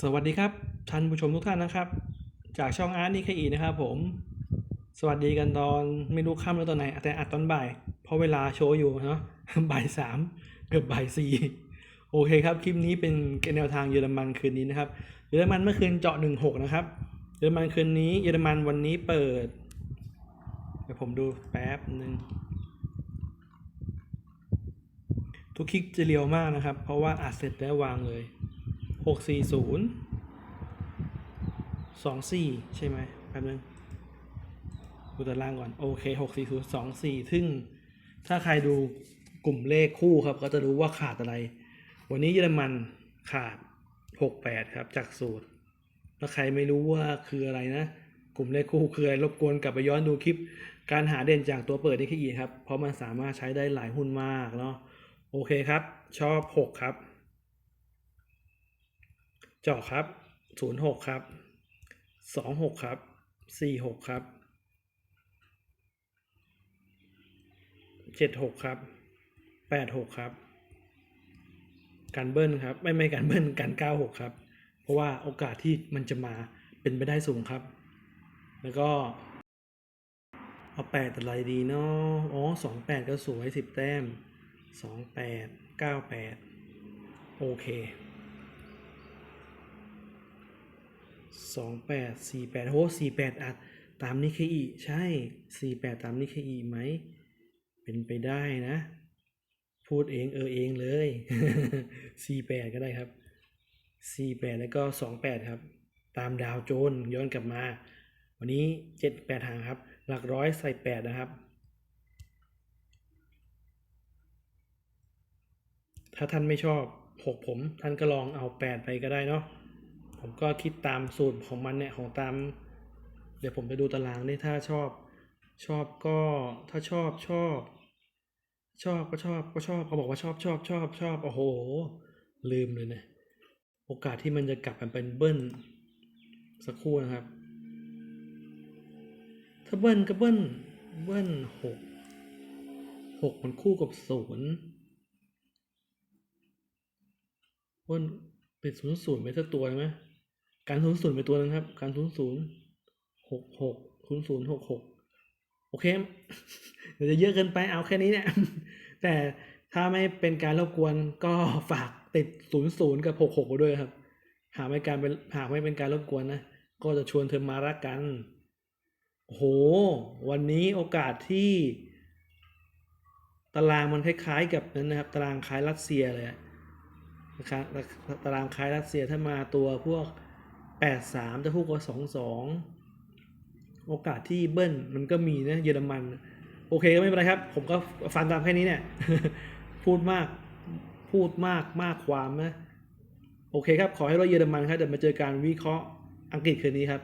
สวัสดีครับท่านผู้ชมทุกท่านนะครับ จากช่องอาร์ตนิเคอีนะครับผม สวัสดีกันตอนไม่รู้ค่ำแล้วตอนไหน แต่อัดตอนบ่าย เพราะเวลาโชว์อยู่เนาะบ่ายสามเกือบบ่ายสี่โอเคครับ คลิปนี้เป็นแนวทางเยอรมันคืนนี้นะครับ เยอรมันเมื่อคืนเจาะหนึ่งหกนะครับ เยอรมันคืนนี้ เยอรมันวันนี้เปิดเดี๋ยวผมดูแป๊บหนึ่งทุกคลิกจะเรียวมากนะครับ เพราะว่าอัดเสร็จแล้ววางเลย หกสี่ศูนย์สองสี่ใช่ไหมแป๊บนึงดูตารางก่อน โอเคหกสี่ศูนย์สองสี่ซึ่งถ้าใครดูกลุ่มเลขคู่ครับ ก็จะรู้ว่าขาดอะไร วันนี้เยอรมันขาดหกแปดครับ จากสูตรถ้าใครไม่รู้ว่าคืออะไรนะ กลุ่มเลขคู่คืออะไรรบกวนกลับไปย้อนดูคลิป การหาเด่นจากตัวเปิดนี่แค่อีกครับ เพราะมันสามารถใช้ได้หลายหุ้นมากเนาะโอเคครับ ชอบหกครับ เจาะครับศูนย์หกครับสองหกครับสี่หกครับเจ็ดหกครับแปดหกครับ การเบิ้ลครับ ไม่ไม่การเบิ้ลการเก้าหกครับ เพราะว่าโอกาสที่มันจะมาเป็นไปได้สูงครับ แล้วก็เอาแปดอะไรดีเนาะอ๋อสองแปดก็สวยสิบแต้มสองแปดเก้าแปดโอเค สองแปดสี่แปดโหสี่แปดอัดตามนิเคอีใช่สี่แปดตามนิเคอีไหม เป็นไปได้นะ พูดเองเออเองเลยสี่แปดก็ได้ครับสี่แปดแล้วก็สองแปดครับ ตามดาวโจนย้อนกลับมา วันนี้เจ็ดแปดหางครับ หลักร้อยใส่แปดนะครับถ้าท่านไม่ชอบหกผม ท่านก็ลองเอาแปดไปก็ได้เนาะ ผมก็คิดตามสูตรของมันเนี่ยของตาม เดี๋ยวผมไปดูตารางนี่ถ้าชอบ ชอบก็ถ้าชอบชอบ ชอบก็ชอบก็ชอบเขาบอกว่าชอบชอบชอบชอบโอ้โห ลืมเลยเนี่ยโอกาสที่มันจะกลับมาเป็นเบิ้ลสักครู่นะครับ ถ้าเบิ้ลก็เบิ้ลเบิ้ลหกหกมันคู่กับศูนย์เบิ้ลเป็นศูนย์ศูนย์ไปสักตัวไหม การศูนย์ศูนย์ไปตัวนึงครับ การศูนย์ศูนย์หกหกศูนย์ศูนย์หกหกโอเคเดี๋ยวจะเยอะเกินไปเอาแค่นี้เนี่ย แต่ถ้าไม่เป็นการรบกวนก็ฝากติดศูนย์ศูนย์กับหกหกด้วยครับ หากไม่การเป็นหากไม่เป็นการรบกวนนะ ก็จะชวนเธอมารักกัน โอ้โห วันนี้โอกาสที่ ตารางมันคล้ายๆ กับนั้นนะครับ ตารางคล้ายรัสเซียเลยนะครับตารางคล้ายรัสเซียถ้ามาตัวพวก 83 จะพูดว่า22 โอกาสที่เบิ้ลมันก็มีนะเยอรมัน โอเคก็ไม่เป็นไรครับ ผมก็ฟันตามแค่นี้เนี่ย พูดมากพูดมากมากความนะ โอเคครับ ขอให้เราเยอรมันครับ เดี๋ยวมาเจอการวิเคราะห์อังกฤษคืนนี้ครับ